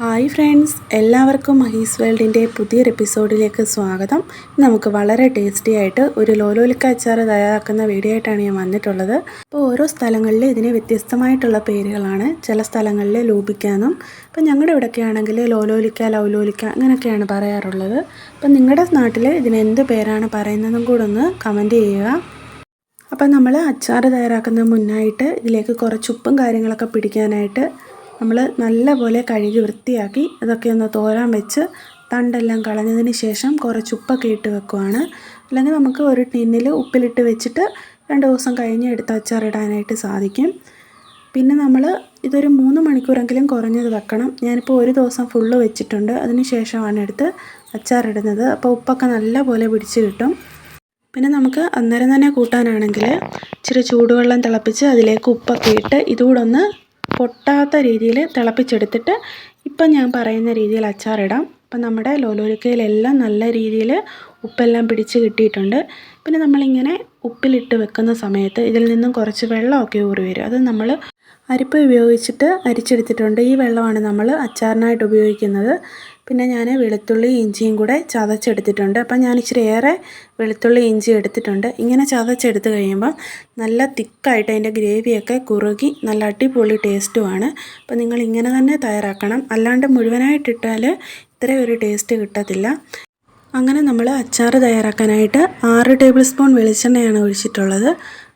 Hi friends എല്ലാവർക്കും മഹീസ് വേൾഡിന്റെ പുതിയൊരു എപ്പിസോഡിലേക്ക് സ്വാഗതം. നമുക്ക് വളരെ ടേസ്റ്റി ആയിട്ട് ഒരു ലോലോലിക്ക അച്ചാർ തയ്യാറാക്കുന്ന വീഡിയോ ആയിട്ടാണ് ഞാൻ വന്നിട്ടുള്ളത്. അപ്പോൾ ഓരോ സ്ഥലങ്ങളിൽ ഇതിന് വ്യത്യസ്തമായിട്ടുള്ള പേരുകളാണ്. ചില സ്ഥലങ്ങളിൽ ലൂപിക്കാനും ഇപ്പം ഞങ്ങളുടെ ഇവിടെയൊക്കെ ആണെങ്കിൽ ലോലോലിക്ക ലൗലോലിക്ക അങ്ങനെയൊക്കെയാണ് പറയാറുള്ളത്. അപ്പം നിങ്ങളുടെ നാട്ടിൽ ഇതിന് എന്ത് പേരാണ് പറയുന്നതും കൂടെ ഒന്ന് കമന്റ് ചെയ്യുക. അപ്പം നമ്മൾ അച്ചാർ തയ്യാറാക്കുന്ന മുന്നായിട്ട് ഇതിലേക്ക് കുറച്ച് ഉപ്പും കാര്യങ്ങളൊക്കെ പിടിക്കാനായിട്ട് നമ്മൾ നല്ലപോലെ കഴുകി വൃത്തിയാക്കി ഇതൊക്കെ ഒന്ന് തോരാൻ വെച്ച് തണ്ടെല്ലാം കളഞ്ഞതിന് ശേഷം കുറച്ച് ഉപ്പൊക്കെ ഇട്ട് വെക്കുവാണ്. അല്ലെങ്കിൽ നമുക്ക് ഒരു ടിന്നിൽ ഉപ്പിലിട്ട് വെച്ചിട്ട് രണ്ട് ദിവസം കഴിഞ്ഞ് എടുത്ത് അച്ചാറിടാനായിട്ട് സാധിക്കും. പിന്നെ നമ്മൾ ഇതൊരു മൂന്ന് മണിക്കൂറെങ്കിലും കുറഞ്ഞത് വെക്കണം. ഞാനിപ്പോൾ ഒരു ദിവസം ഫുള്ള് വെച്ചിട്ടുണ്ട്. അതിന് ശേഷമാണ് എടുത്ത് അച്ചാറിടുന്നത് അപ്പോൾ ഉപ്പൊക്കെ നല്ലപോലെ പിടിച്ച് കിട്ടും. പിന്നെ നമുക്ക് അന്നേരം തന്നെ കൂട്ടാനാണെങ്കിൽ ഇച്ചിരി ചൂടുവെള്ളം തിളപ്പിച്ച് അതിലേക്ക് ഉപ്പൊക്കെ ഇട്ട് ഇതുകൂടെ ഒന്ന് പൊട്ടാത്ത രീതിയിൽ തിളപ്പിച്ചെടുത്തിട്ട് ഇപ്പം ഞാൻ പറയുന്ന രീതിയിൽ അച്ചാറിടാം. അപ്പം നമ്മുടെ ലോലോലിക്കയിലെല്ലാം നല്ല രീതിയിൽ ഉപ്പെല്ലാം പിടിച്ച് കിട്ടിയിട്ടുണ്ട്. പിന്നെ നമ്മളിങ്ങനെ ഉപ്പിലിട്ട് വെക്കുന്ന സമയത്ത് ഇതിൽ നിന്നും കുറച്ച് വെള്ളമൊക്കെ ഊറി വരും. അത് നമ്മൾ അരിപ്പ ഉപയോഗിച്ചിട്ട് അരിച്ചെടുത്തിട്ടുണ്ട്. ഈ വെള്ളമാണ് നമ്മൾ അച്ചാറിനായിട്ട് ഉപയോഗിക്കുന്നത്. പിന്നെ ഞാൻ വെളുത്തുള്ളി ഇഞ്ചിയും കൂടെ ചതച്ചെടുത്തിട്ടുണ്ട്. അപ്പം ഞാൻ ഇച്ചിരി ഏറെ വെളുത്തുള്ളി ഇഞ്ചി എടുത്തിട്ടുണ്ട്. ഇങ്ങനെ ചതച്ചെടുത്ത് കഴിയുമ്പം നല്ല തിക്കായിട്ട് അതിന്റെ ഗ്രേവിയൊക്കെ കുറുകി നല്ല അടിപൊളി ടേസ്റ്റുമാണ്. അപ്പം നിങ്ങൾ ഇങ്ങനെ തന്നെ തയ്യാറാക്കണം. അല്ലാണ്ട് മുഴുവനായിട്ടിട്ടാൽ ഇത്രയും ഒരു ടേസ്റ്റ് കിട്ടത്തില്ല. അങ്ങനെ നമ്മൾ അച്ചാർ തയ്യാറാക്കാനായിട്ട് ആറ് ടേബിൾ സ്പൂൺ വെളിച്ചെണ്ണയാണ് ഒഴിച്ചിട്ടുള്ളത്.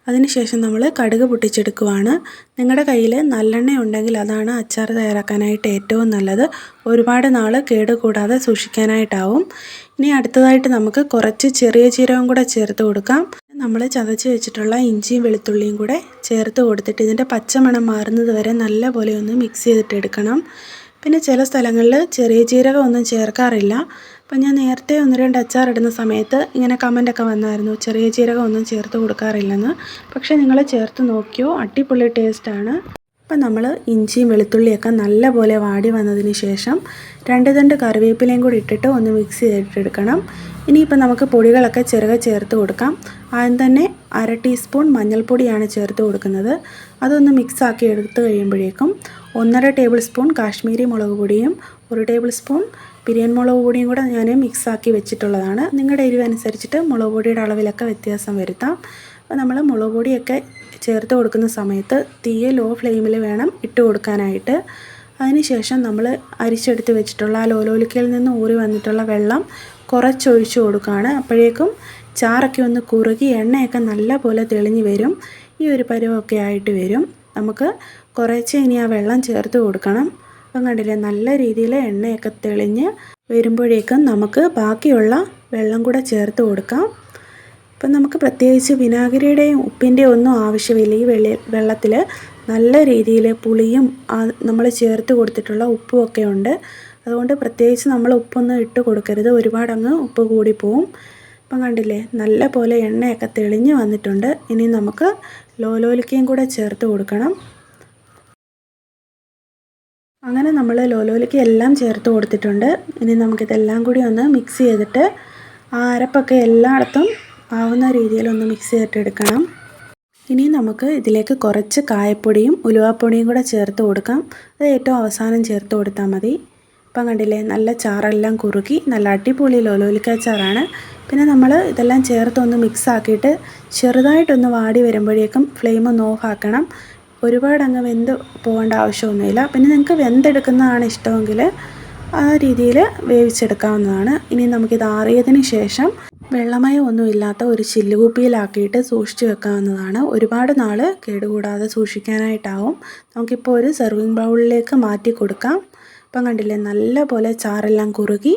അതിനുശേഷം നമ്മൾ കടുക് പൊട്ടിച്ചെടുക്കുവാണ്. നിങ്ങളുടെ കയ്യിൽ നല്ലെണ്ണ ഉണ്ടെങ്കിൽ അതാണ് അച്ചാർ തയ്യാറാക്കാനായിട്ട് ഏറ്റവും നല്ലത്. ഒരുപാട് നാൾ കേടുകൂടാതെ സൂക്ഷിക്കാനായിട്ടാവും. ഇനി അടുത്തതായിട്ട് നമുക്ക് കുറച്ച് ചെറിയ ജീരകം കൂടെ ചേർത്ത് കൊടുക്കാം. നമ്മൾ ചതച്ച് വെച്ചിട്ടുള്ള ഇഞ്ചിയും വെളുത്തുള്ളിയും കൂടെ ചേർത്ത് കൊടുത്തിട്ട് ഇതിന്റെ പച്ചമണം മാറുന്നത് വരെ നല്ലപോലെ ഒന്ന് മിക്സ് ചെയ്തിട്ട് എടുക്കണം പിന്നെ ചില സ്ഥലങ്ങളിൽ ചെറിയ ജീരകം ഒന്നും ചേർക്കാറില്ല. അപ്പം ഞാൻ നേരത്തെ ഒന്ന് രണ്ട് അച്ചാർ ഇടുന്ന സമയത്ത് ഇങ്ങനെ കമന്റൊക്കെ വന്നായിരുന്നു. ചെറിയ ജീരകം ഒന്നും ചേർത്ത് കൊടുക്കാറില്ലെന്ന്. പക്ഷേ നിങ്ങൾ ചേർത്ത് നോക്കിയോ? അടിപൊളി ടേസ്റ്റാണ് അപ്പം നമ്മൾ ഇഞ്ചിയും വെളുത്തുള്ളിയൊക്കെ നല്ലപോലെ വാടി വന്നതിന് ശേഷം രണ്ട് തണ്ട് കറിവേപ്പിലയും കൂടി ഇട്ടിട്ട് ഒന്ന് മിക്സ് ചെയ്തിട്ടെടുക്കണം. ഇനിയിപ്പോൾ നമുക്ക് പൊടികളൊക്കെ ചെറുകെ ചേർത്ത് കൊടുക്കാം. ആദ്യം തന്നെ അര ടീസ്പൂൺ മഞ്ഞൾപ്പൊടിയാണ് ചേർത്ത് കൊടുക്കുന്നത്. അതൊന്ന് മിക്സാക്കി എടുത്ത് കഴിയുമ്പോഴേക്കും ഒന്നര ടേബിൾ സ്പൂൺ കാശ്മീരി മുളക് പൊടിയും ഒരു ടേബിൾ സ്പൂൺ പിരിയൻ മുളക് പൊടിയും കൂടെ ഞാൻ മിക്സാക്കി വെച്ചിട്ടുള്ളതാണ്. നിങ്ങളുടെ എരിവ് അനുസരിച്ചിട്ട് മുളക് പൊടിയുടെ അളവിലൊക്കെ വ്യത്യാസം വരുത്താം. അപ്പോൾ നമ്മൾ മുളക് പൊടിയൊക്കെ ചേർത്ത് കൊടുക്കുന്ന സമയത്ത് തീയെ ലോ ഫ്ലെയിമിൽ വേണം ഇട്ട് കൊടുക്കാനായിട്ട്. അതിനുശേഷം നമ്മൾ അരിച്ചെടുത്ത് വെച്ചിട്ടുള്ള ആ ലോലോലിക്കയിൽ നിന്ന് ഊറി വന്നിട്ടുള്ള വെള്ളം കുറച്ചൊഴിച്ചു കൊടുക്കുകയാണ് അപ്പോഴേക്കും ചാറൊക്കെ ഒന്ന് കുറുകി എണ്ണയൊക്കെ നല്ല പോലെ തെളിഞ്ഞ് വരും. ഈ ഒരു പരുവമൊക്കെ ആയിട്ട് വരും. നമുക്ക് കുറച്ച് ഇനി ആ വെള്ളം ചേർത്ത് കൊടുക്കണം. അപ്പം കണ്ടില്ലേ നല്ല രീതിയിൽ എണ്ണയൊക്കെ തെളിഞ്ഞ് വരുമ്പോഴേക്കും നമുക്ക് ബാക്കിയുള്ള വെള്ളം കൂടെ ചേർത്ത് കൊടുക്കാം. അപ്പം നമുക്ക് പ്രത്യേകിച്ച് വിനാഗിരിയുടെയും ഉപ്പിന്റെയും ഒന്നും ആവശ്യമില്ല. ഈ വെള്ളി വെള്ളത്തിൽ നല്ല രീതിയിൽ പുളിയും നമ്മൾ ചേർത്ത് കൊടുത്തിട്ടുള്ള ഉപ്പും ഒക്കെ ഉണ്ട്. അതുകൊണ്ട് പ്രത്യേകിച്ച് നമ്മൾ ഉപ്പൊന്നും ഇട്ട് കൊടുക്കരുത്. ഒരുപാടങ്ങ് ഉപ്പ് കൂടിപ്പോവും അപ്പം കണ്ടില്ലേ നല്ല പോലെ എണ്ണയൊക്കെ തെളിഞ്ഞ് വന്നിട്ടുണ്ട്. ഇനി നമുക്ക് ലോലോലിക്കയും കൂടെ ചേർത്ത് കൊടുക്കണം. അങ്ങനെ നമ്മൾ ലോലോലിക്ക് എല്ലാം ചേർത്ത് കൊടുത്തിട്ടുണ്ട്. ഇനി നമുക്കിതെല്ലാം കൂടി ഒന്ന് മിക്സ് ചെയ്തിട്ട് ആ അരപ്പൊക്കെ എല്ലായിടത്തും ആവുന്ന രീതിയിൽ ഒന്ന് മിക്സ് ചെയ്തിട്ട് എടുക്കണം. ഇനി നമുക്ക് ഇതിലേക്ക് കുറച്ച് കായപ്പൊടിയും ഉലുവാപ്പൊടിയും കൂടെ ചേർത്ത് കൊടുക്കാം. അത് ഏറ്റവും അവസാനം ചേർത്ത് കൊടുത്താൽ മതി. ഇപ്പം കണ്ടില്ലേ നല്ല ചാറെല്ലാം കുറുക്കി നല്ല അടിപൊളി ലോലോലിക്ക ചാറാണ്. പിന്നെ നമ്മൾ ഇതെല്ലാം ചേർത്തൊന്ന് മിക്സ് ആക്കിയിട്ട് ചെറുതായിട്ടൊന്ന് വാടി വരുമ്പോഴേക്കും ഫ്ലെയിം ഒന്ന് ഓഫ് ആക്കണം. ഒരുപാട് അങ്ങ് വെന്ത് പോകേണ്ട ആവശ്യമൊന്നുമില്ല. പിന്നെ നിങ്ങൾക്ക് വെന്തെടുക്കുന്നതാണ് ഇഷ്ടമെങ്കിൽ ആ രീതിയിൽ വേവിച്ചെടുക്കാവുന്നതാണ്. ഇനി നമുക്കിത് ആറിയതിന് ശേഷം വെള്ളമയം ഒന്നും ഇല്ലാത്ത ഒരു ചില്ലുകുപ്പിയിലാക്കിയിട്ട് സൂക്ഷിച്ചു വെക്കാവുന്നതാണ്. ഒരുപാട് നാൾ കേടുകൂടാതെ സൂക്ഷിക്കാനായിട്ടാവും. നമുക്കിപ്പോൾ ഒരു സെർവിങ് ബൗളിലേക്ക് മാറ്റി കൊടുക്കാം. ഇപ്പം കണ്ടില്ലേ നല്ല പോലെ ചാറെല്ലാം കുറുകി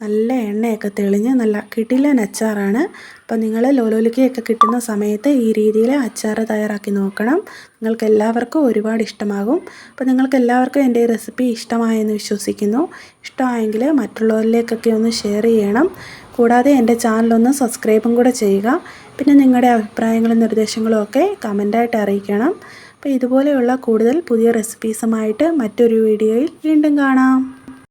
നല്ല എണ്ണയൊക്കെ തെളിഞ്ഞ് നല്ല കിടിലൻ അച്ചാറാണ്. അപ്പോൾ നിങ്ങൾ ലോലോലിക്കയൊക്കെ കിട്ടുന്ന സമയത്ത് ഈ രീതിയിൽ അച്ചാർ തയ്യാറാക്കി നോക്കണം. നിങ്ങൾക്ക് എല്ലാവർക്കും ഒരുപാട് ഇഷ്ടമാകും. അപ്പോൾ നിങ്ങൾക്ക് എല്ലാവർക്കും എന്റെ റെസിപ്പി ഇഷ്ടമായെന്ന് വിശ്വസിക്കുന്നു. ഇഷ്ടമായെങ്കിൽ മറ്റുള്ളവരിലേക്കൊക്കെ ഒന്ന് ഷെയർ ചെയ്യണം. കൂടാതെ എന്റെ ചാനലൊന്ന് സബ്സ്ക്രൈബും കൂടെ ചെയ്യുക. പിന്നെ നിങ്ങളുടെ അഭിപ്രായങ്ങളും നിർദ്ദേശങ്ങളും ഒക്കെ കമന്റായിട്ട് അറിയിക്കണം. അപ്പോൾ ഇതുപോലെയുള്ള കൂടുതൽ പുതിയ റെസിപ്പീസുമായിട്ട് മറ്റൊരു വീഡിയോയിൽ വീണ്ടും കാണാം.